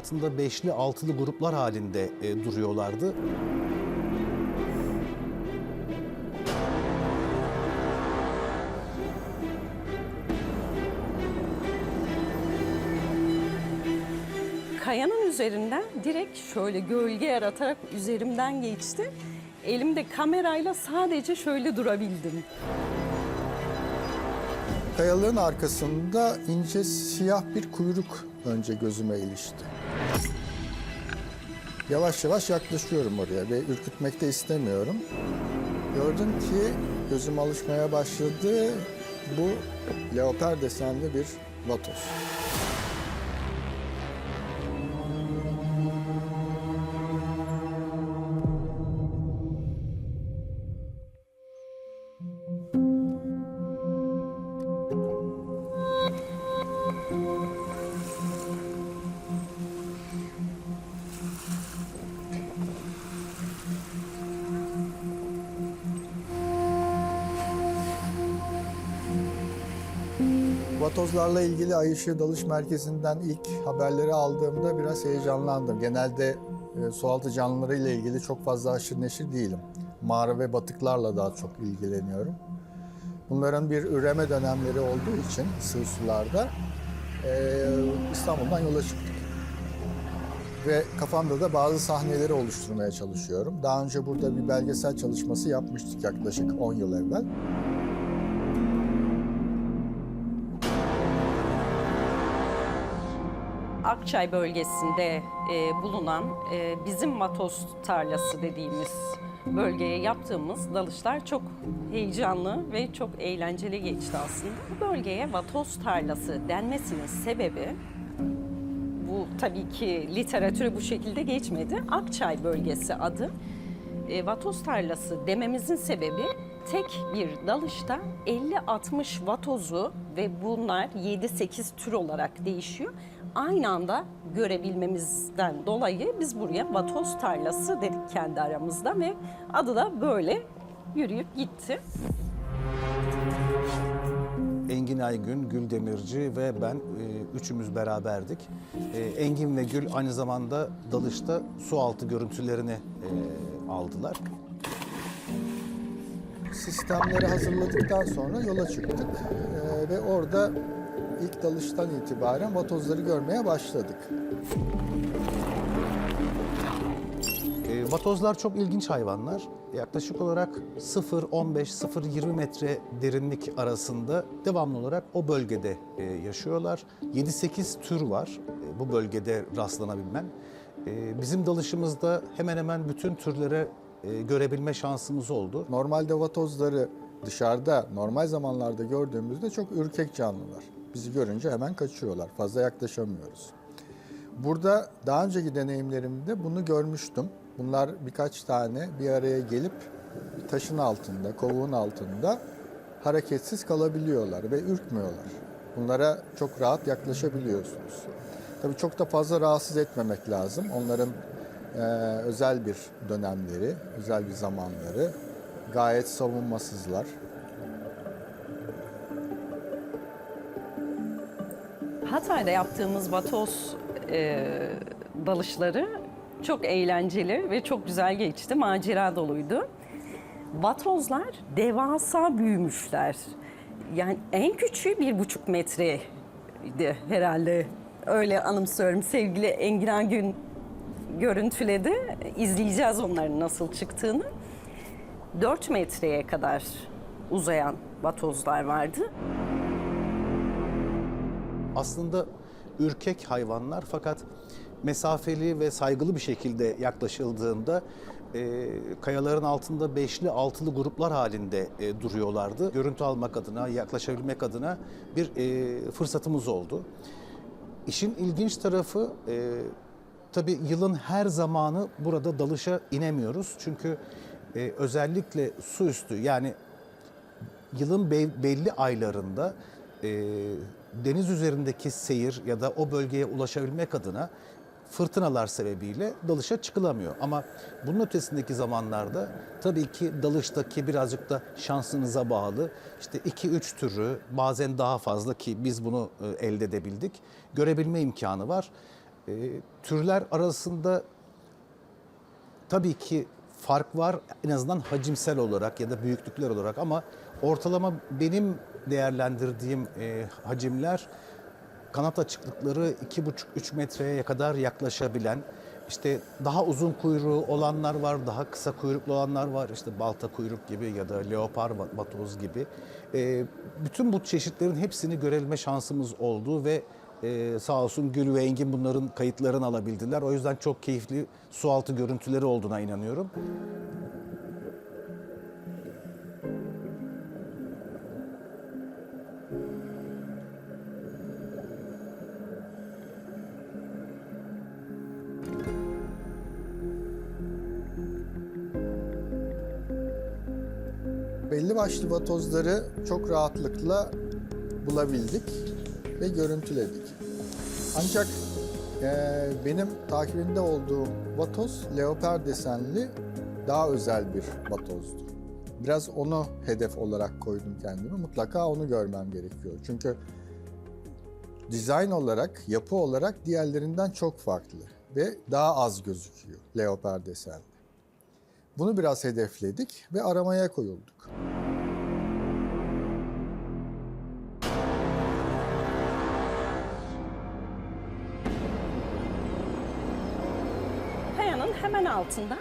altında beşli altılı gruplar halinde e, duruyorlardı. Kayanın üzerinden direkt şöyle gölge yaratarak üzerimden geçti. Elimde kamerayla sadece şöyle durabildim. Kayaların arkasında ince siyah bir kuyruk önce gözüme ilişti. Yavaş yavaş yaklaşıyorum oraya ve ürkütmek de istemiyorum. Gördüm ki gözüm alışmaya başladı. Bu leoper desenli bir vatoz. Vatozlarla ilgili Ay Işığı Dalış Merkezi'nden ilk haberleri aldığımda biraz heyecanlandım. Genelde e, sualtı canlılarıyla ilgili çok fazla aşırı neşir değilim. Mağara ve batıklarla daha çok ilgileniyorum. Bunların bir üreme dönemleri olduğu için sığ sularda e, İstanbul'dan yola çıktık. Ve kafamda da bazı sahneleri oluşturmaya çalışıyorum. Daha önce burada bir belgesel çalışması yapmıştık yaklaşık 10 yıl evvel. Akçay bölgesinde e, bulunan e, bizim vatoz tarlası dediğimiz bölgeye yaptığımız dalışlar çok heyecanlı ve çok eğlenceli geçti aslında. Bu bölgeye vatoz tarlası denmesinin sebebi bu tabii ki literatüre bu şekilde geçmedi. Akçay bölgesi adı. E, vatoz tarlası dememizin sebebi tek bir dalışta 50-60 vatozu ve bunlar 7-8 tür olarak değişiyor. Aynı anda görebilmemizden dolayı biz buraya vatoz tarlası dedik kendi aramızda ve adı da böyle yürüyüp gitti. Engin Aygün, Gül Demirci ve ben e, üçümüz beraberdik. E, Engin ve Gül aynı zamanda dalışta su altı görüntülerini e, aldılar. sistemleri hazırladıktan sonra yola çıktık Ee, ve orada ilk dalıştan itibaren vatozları görmeye başladık. E, vatozlar çok ilginç hayvanlar. Yaklaşık olarak 0-15, 0-20 metre derinlik arasında devamlı olarak o bölgede e, yaşıyorlar. 7-8 tür var e, bu bölgede rastlanabilmen. E, bizim dalışımızda hemen hemen bütün türlere e, görebilme şansımız oldu. Normalde vatozları dışarıda normal zamanlarda gördüğümüzde çok ürkek canlılar. Bizi görünce hemen kaçıyorlar. Fazla yaklaşamıyoruz. Burada daha önceki deneyimlerimde bunu görmüştüm. Bunlar birkaç tane bir araya gelip taşın altında, kovuğun altında hareketsiz kalabiliyorlar ve ürkmüyorlar. Bunlara çok rahat yaklaşabiliyorsunuz. Tabii çok da fazla rahatsız etmemek lazım. Onların eee, özel bir dönemleri, özel bir zamanları. Gayet savunmasızlar. Hatay'da yaptığımız vatoz e, dalışları çok eğlenceli ve çok güzel geçti. Macera doluydu. Vatozlar devasa büyümüşler. Yani en küçüğü bir buçuk metreydi herhalde. Öyle anımsıyorum. Sevgili Engin Gün görüntüledi. İzleyeceğiz onların nasıl çıktığını. 4 metreye kadar uzayan vatozlar vardı. Aslında ürkek hayvanlar fakat mesafeli ve saygılı bir şekilde yaklaşıldığında e, kayaların altında beşli altılı gruplar halinde e, duruyorlardı. Görüntü almak adına, yaklaşabilmek adına bir e, fırsatımız oldu. İşin ilginç tarafı e, tabii yılın her zamanı burada dalışa inemiyoruz. Çünkü e, özellikle su üstü yani yılın be- belli aylarında e, deniz üzerindeki seyir ya da o bölgeye ulaşabilmek adına fırtınalar sebebiyle dalışa çıkılamıyor. Ama bunun ötesindeki zamanlarda tabii ki dalıştaki birazcık da şansınıza bağlı. İşte 2-3 türü bazen daha fazla ki biz bunu e, elde edebildik. Görebilme imkanı var. E, türler arasında tabii ki fark var en azından hacimsel olarak ya da büyüklükler olarak ama ortalama benim değerlendirdiğim e, hacimler kanat açıklıkları 2,5-3 metreye kadar yaklaşabilen işte daha uzun kuyruğu olanlar var, daha kısa kuyruklu olanlar var. İşte balta kuyruk gibi ya da leopar vatoz gibi. E, bütün bu çeşitlerin hepsini görebilme şansımız oldu ve e, sağ olsun Gül ve Engin bunların kayıtlarını alabildiler. O yüzden çok keyifli sualtı görüntüleri olduğuna inanıyorum. Başlı vatozları çok rahatlıkla bulabildik ve görüntüledik. Ancak eee, benim takibinde olduğum vatoz leopar desenli daha özel bir vatozdu. Biraz onu hedef olarak koydum kendime. Mutlaka onu görmem gerekiyor. Çünkü dizayn olarak, yapı olarak diğerlerinden çok farklı ve daha az gözüküyor leopar desenli. Bunu biraz hedefledik ve aramaya koyulduk. Kayanın hemen altında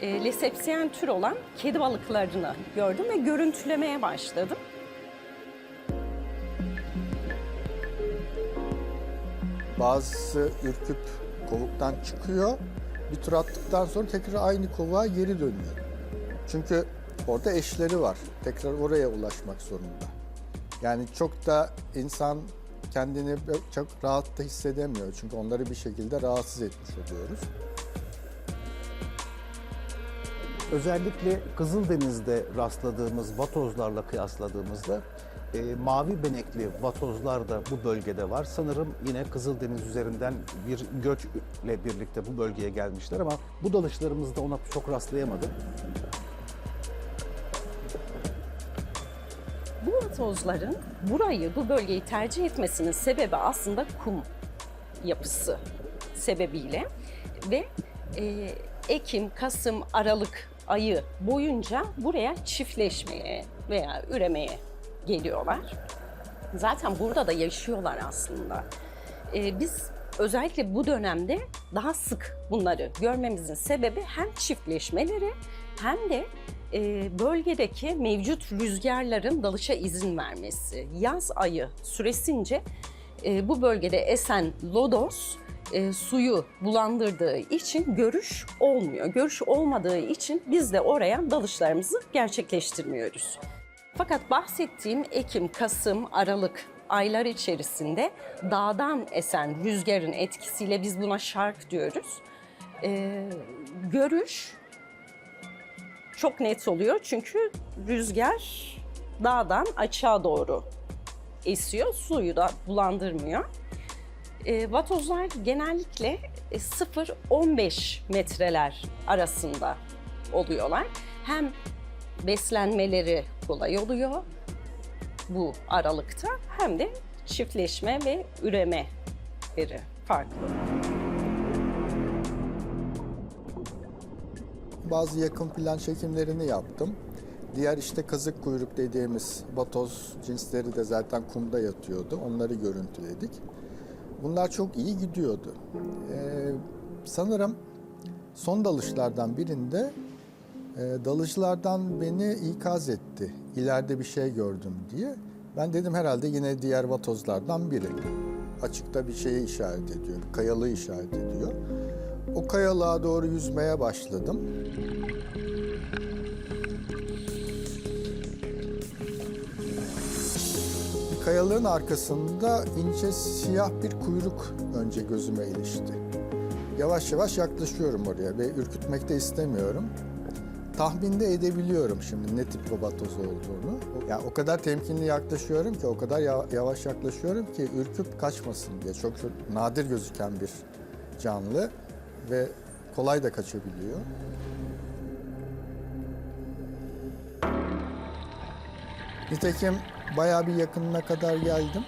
e, lesepsiyen tür olan kedi balıklarını gördüm ve görüntülemeye başladım. Bazısı ürküp kovuktan çıkıyor. Bir tur attıktan sonra tekrar aynı kovuğa geri dönüyor. Çünkü orada eşleri var. Tekrar oraya ulaşmak zorunda. Yani çok da insan kendini çok rahat da hissedemiyor. Çünkü onları bir şekilde rahatsız etmiş oluyoruz. Özellikle Kızıldeniz'de rastladığımız vatozlarla kıyasladığımızda e, mavi benekli vatozlar da bu bölgede var. Sanırım yine Kızıldeniz üzerinden bir göçle birlikte bu bölgeye gelmişler ama bu dalışlarımızda ona çok rastlayamadım. Bu vatozların burayı, bu bölgeyi tercih etmesinin sebebi aslında kum yapısı sebebiyle ve e, Ekim, Kasım, Aralık ayı boyunca buraya çiftleşmeye veya üremeye geliyorlar. Zaten burada da yaşıyorlar aslında. E, biz özellikle bu dönemde daha sık bunları görmemizin sebebi hem çiftleşmeleri hem de e, bölgedeki mevcut rüzgarların dalışa izin vermesi. Yaz ayı süresince e, bu bölgede esen lodos e, suyu bulandırdığı için görüş olmuyor. Görüş olmadığı için biz de oraya dalışlarımızı gerçekleştirmiyoruz. Fakat bahsettiğim Ekim, Kasım, Aralık aylar içerisinde dağdan esen rüzgarın etkisiyle biz buna şark diyoruz. E, görüş çok net oluyor çünkü rüzgar dağdan açığa doğru esiyor, suyu da bulandırmıyor. E, vatozlar genellikle e, 0-15 metreler arasında oluyorlar. Hem beslenmeleri kolay oluyor bu aralıkta hem de çiftleşme ve üremeleri farklı. Bazı yakın plan çekimlerini yaptım. Diğer işte kazık kuyruk dediğimiz batoz cinsleri de zaten kumda yatıyordu. Onları görüntüledik. Bunlar çok iyi gidiyordu. Ee, sanırım son dalışlardan birinde e, dalışlardan beni ikaz etti. İleride bir şey gördüm diye. Ben dedim herhalde yine diğer vatozlardan biri. Açıkta bir şeyi işaret ediyor, bir kayalığı işaret ediyor. O kayalığa doğru yüzmeye başladım. Bir kayalığın arkasında ince siyah bir kuyruk önce gözüme ilişti. Yavaş yavaş yaklaşıyorum oraya ve ürkütmek de istemiyorum. Tahminde edebiliyorum şimdi ne tip robatoz olduğunu. Yani o kadar temkinli yaklaşıyorum ki, o kadar ya- yavaş yaklaşıyorum ki ürküp kaçmasın diye. Çok, çok nadir gözüken bir canlı ve kolay da kaçabiliyor. Nitekim bayağı bir yakınına kadar geldim.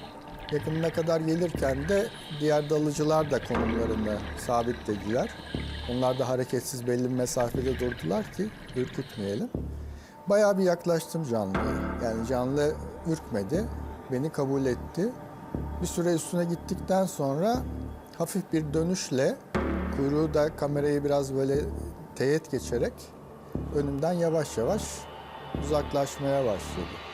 Yakınına kadar gelirken de diğer dalıcılar da konumlarını sabitlediler. Onlar da hareketsiz belli bir mesafede durdular ki ürkütmeyelim. Bayağı bir yaklaştım canlıya. Yani canlı ürkmedi, beni kabul etti. Bir süre üstüne gittikten sonra hafif bir dönüşle kuyruğu da kamerayı biraz böyle teğet geçerek önümden yavaş yavaş uzaklaşmaya başladı.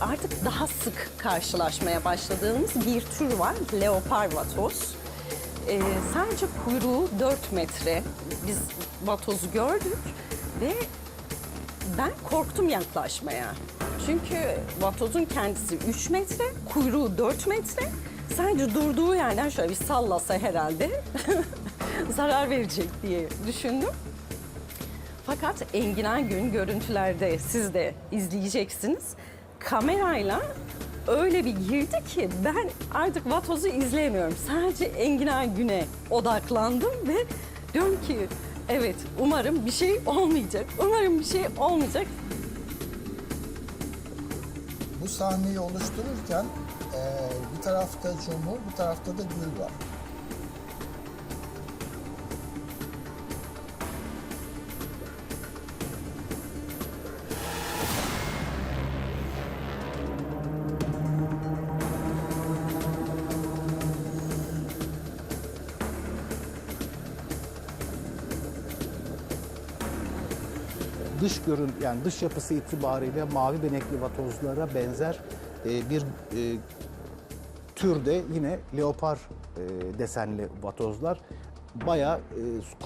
Artık daha sık karşılaşmaya başladığımız bir tür var. Leopar vatoz. Ee, sadece kuyruğu 4 metre. Biz vatozu gördük ve ben korktum yaklaşmaya. Çünkü vatozun kendisi 3 metre, kuyruğu 4 metre. Sadece durduğu yerden şöyle bir sallasa herhalde zarar verecek diye düşündüm. Fakat Engin gün görüntülerde siz de izleyeceksiniz. Kamerayla öyle bir girdi ki ben artık Vatoz'u izleyemiyorum. Sadece Engin Gün'e odaklandım ve diyorum ki evet umarım bir şey olmayacak. Umarım bir şey olmayacak. Bu sahneyi oluştururken eee, bir tarafta Cumhur, bir tarafta da Gül var. Dış görün yani dış yapısı itibariyle mavi benekli vatozlara benzer e, bir e, türde yine leopar e, desenli vatozlar. Bayağı e,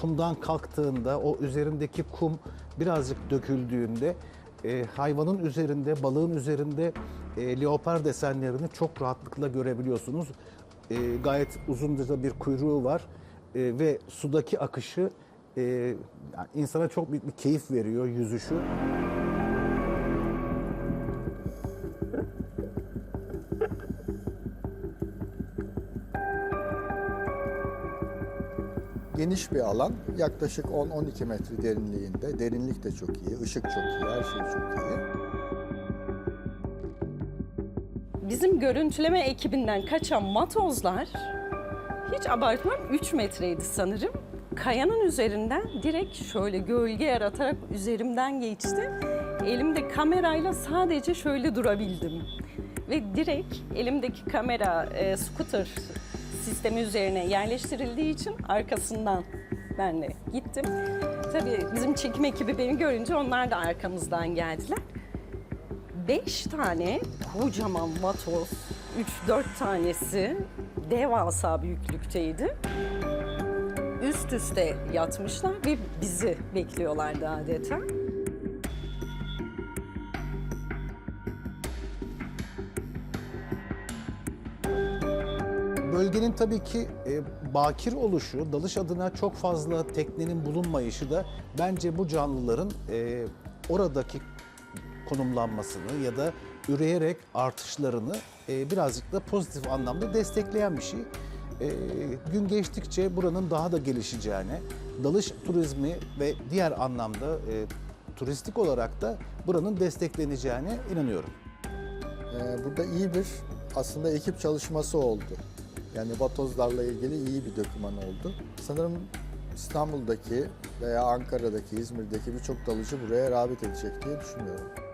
kumdan kalktığında o üzerindeki kum birazcık döküldüğünde e, hayvanın üzerinde, balığın üzerinde e, leopar desenlerini çok rahatlıkla görebiliyorsunuz. E, gayet uzunca bir kuyruğu var e, ve sudaki akışı e, yani insana çok büyük bir keyif veriyor yüzüşü. Geniş bir alan, yaklaşık 10-12 metre derinliğinde. Derinlik de çok iyi, ışık çok iyi, her şey çok iyi. Bizim görüntüleme ekibinden kaçan matozlar hiç abartmam 3 metreydi sanırım. Kayanın üzerinden direkt şöyle gölge yaratarak üzerimden geçti. Elimde kamerayla sadece şöyle durabildim. Ve direkt elimdeki kamera e, scooter sistemi üzerine yerleştirildiği için arkasından ben de gittim. Tabii bizim çekim ekibi beni görünce onlar da arkamızdan geldiler. Beş tane kocaman vatoz, 3-4 tanesi devasa büyüklükteydi. Üst üste yatmışlar ve bizi bekliyorlardı adeta. Bölgenin tabii ki e, bakir oluşu, dalış adına çok fazla teknenin bulunmayışı da bence bu canlıların e, oradaki konumlanmasını ya da üreyerek artışlarını e, birazcık da pozitif anlamda destekleyen bir şey. E, gün geçtikçe buranın daha da gelişeceğine, dalış turizmi ve diğer anlamda e, turistik olarak da buranın destekleneceğine inanıyorum. Ee, burada iyi bir aslında ekip çalışması oldu. Yani vatozlarla ilgili iyi bir doküman oldu. Sanırım İstanbul'daki veya Ankara'daki, İzmir'deki birçok dalıcı buraya rağbet edecek diye düşünüyorum.